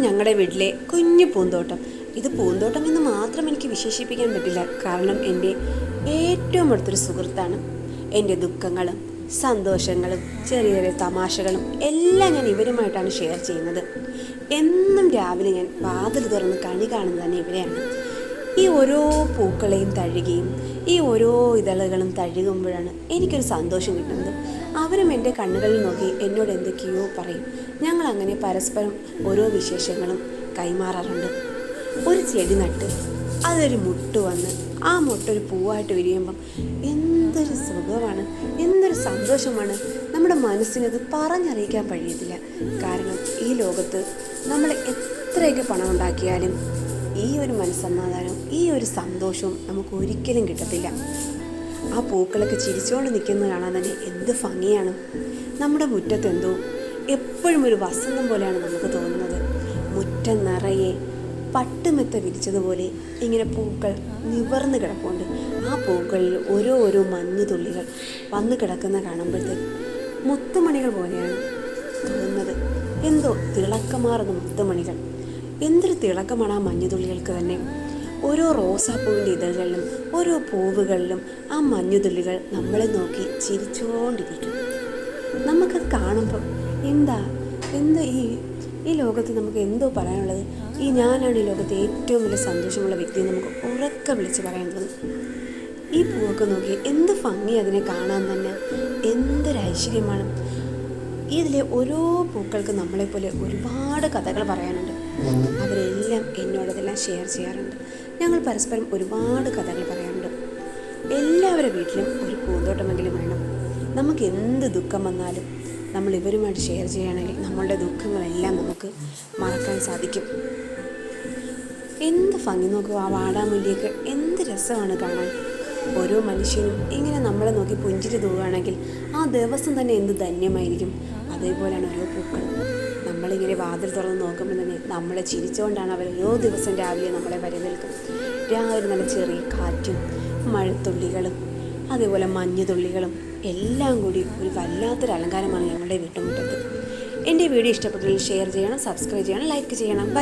ഞങ്ങളുടെ വീട്ടിലെ കുഞ്ഞു പൂന്തോട്ടം. ഇത് പൂന്തോട്ടം എന്ന് മാത്രം എനിക്ക് വിശേഷിപ്പിക്കാൻ പറ്റില്ല. കാരണം എന്റെ ഏറ്റവും അടുത്തൊരു സുഹൃത്താണ്. എന്റെ ദുഃഖങ്ങളും സന്തോഷങ്ങളും ചെറിയ ചെറിയ തമാശകളും എല്ലാം ഞാൻ ഇവരുമായിട്ടാണ് ഷെയർ ചെയ്യുന്നത്. എന്നും രാവിലെ ഞാൻ വാതിൽ തുറന്ന് കണി കാണുന്നത് തന്നെ ഇവരെയാണ്. ഈ ഓരോ പൂക്കളെയും തഴുകിയും ഈ ഓരോ ഇതളുകളും തഴുകുമ്പോഴാണ് എനിക്കൊരു സന്തോഷം കിട്ടുന്നത്. അവരും എന്റെ കണ്ണുകളിൽ നോക്കി എന്നോട് എന്തൊക്കെയോ പറയും. ഞങ്ങൾ അങ്ങനെ പരസ്പരം ഓരോ വിശേഷങ്ങളും കൈമാറാറുണ്ട്. ഒരു ചെടി നട്ട് അതൊരു മുട്ട് വന്ന് ആ മുട്ടൊരു പൂവായിട്ട് വിരിയുമ്പം എന്തൊരു സുഖമാണ് എന്തൊരു സന്തോഷമാണ്. നമ്മുടെ മനസ്സിനത് പറഞ്ഞറിയിക്കാൻ കഴിയത്തില്ല. കാരണം ഈ ലോകത്ത് നമ്മൾ എത്രയൊക്കെ പണം ഉണ്ടാക്കിയാലും ഈ ഒരു മനസ്സമാധാനവും ഈ ഒരു സന്തോഷവും നമുക്ക് ഒരിക്കലും കിട്ടത്തില്ല. ആ പൂക്കളൊക്കെ ചിരിച്ചുകൊണ്ട് നിൽക്കുന്നത് കാണാൻ തന്നെ എന്ത് ഭംഗിയാണ്. നമ്മുടെ മുറ്റത്തെന്തോ എപ്പോഴും ഒരു വസന്തം പോലെയാണ് നമുക്ക് തോന്നുന്നത്. മുറ്റം നിറയെ പട്ടുമെത്ത വിരിച്ചതുപോലെ ഇങ്ങനെ പൂക്കൾ നിവർന്ന് കിടപ്പുണ്ട്. ആ പൂക്കളിൽ ഓരോ ഓരോ മഞ്ഞു തുള്ളികൾ വന്നു കിടക്കുന്ന കാണുമ്പോഴത്തേക്ക് മുത്തുമണികൾ പോലെയാണ് തോന്നുന്നത്. എന്തോ തിളക്കമാർന്ന മുത്തുമണികൾ. എന്തൊരു തിളക്കമാണ് ആ മഞ്ഞുതുള്ളികൾക്ക് തന്നെ. ഓരോ റോസാപ്പൂവിന്റെ ഇതളുകളിലും ഓരോ പൂവുകളിലും ആ മഞ്ഞുതുള്ളികൾ നമ്മളെ നോക്കി ചിരിച്ചുകൊണ്ടിരിക്കും നമുക്ക് കാണുമ്പോൾ എന്താ എന്താ ഈ ഈ ലോകത്ത് നമുക്ക് എന്തോ പറയാനുള്ളത്? ഈ ഞാനാണ് ഈ ലോകത്തെ ഏറ്റവും വലിയ സന്തോഷമുള്ള വ്യക്തി നമുക്ക് ഉറക്കെ വിളിച്ച് പറയാൻ ഈ പൂവൊക്കെ നോക്കി എന്ത് ഭംഗി അതിനെ കാണാൻ തന്നെ എന്തൊരു ഐശ്വര്യമാണ്. ഇതിലെ ഓരോ പൂക്കൾക്ക് നമ്മളെപ്പോലെ ഒരുപാട് കഥകൾ പറയാനുണ്ട്. അവരെല്ലാം എന്നോടതെല്ലാം ഷെയർ ചെയ്യാറുണ്ട്. ഞങ്ങൾ പരസ്പരം ഒരുപാട് കഥകൾ പറയാറുണ്ട്. എല്ലാവരുടെ വീട്ടിലും ഒരു പൂന്തോട്ടമെങ്കിലും വേണം. നമുക്ക് എന്ത് ദുഃഖം വന്നാലും നമ്മൾ ഇവരുമായിട്ട് ഷെയർ ചെയ്യുകയാണെങ്കിൽ നമ്മളുടെ ദുഃഖങ്ങളെല്ലാം നമുക്ക് മറക്കാൻ സാധിക്കും. എന്ത് ഭംഗി നോക്കുക ആ വാടാമുല്ലിയൊക്കെ എന്ത് രസമാണ് കാണാൻ. ഓരോ മനുഷ്യനും ഇങ്ങനെ നമ്മളെ നോക്കി പുഞ്ചിരി തൂവുകയാണെങ്കിൽ ആ ദിവസം തന്നെ എന്ത് ധന്യമായിരിക്കും. അതേപോലെയാണ് ഓരോ പൂക്കളും നമ്മളിങ്ങനെ വാതിൽ തുറന്ന് നോക്കുമ്പോൾ തന്നെ നമ്മൾ ചിരിച്ചുകൊണ്ടാണ് അവർ ഓരോ ദിവസം രാവിലെ നമ്മളെ വരെ നിൽക്കും. രാവിലെ നല്ല ചെറിയ കാറ്റും മഴത്തുള്ളികളും അതേപോലെ മഞ്ഞുതുള്ളികളും എല്ലാം കൂടി ഒരു വല്ലാത്തൊരു അലങ്കാരമാണ് ഞങ്ങളുടെ വീട്ടുമുറ്റത്ത്. എന്റെ വീഡിയോ ഇഷ്ടപ്പെട്ടെങ്കിൽ ഷെയർ ചെയ്യണം സബ്സ്ക്രൈബ് ചെയ്യണം ലൈക്ക് ചെയ്യണം. ബൈ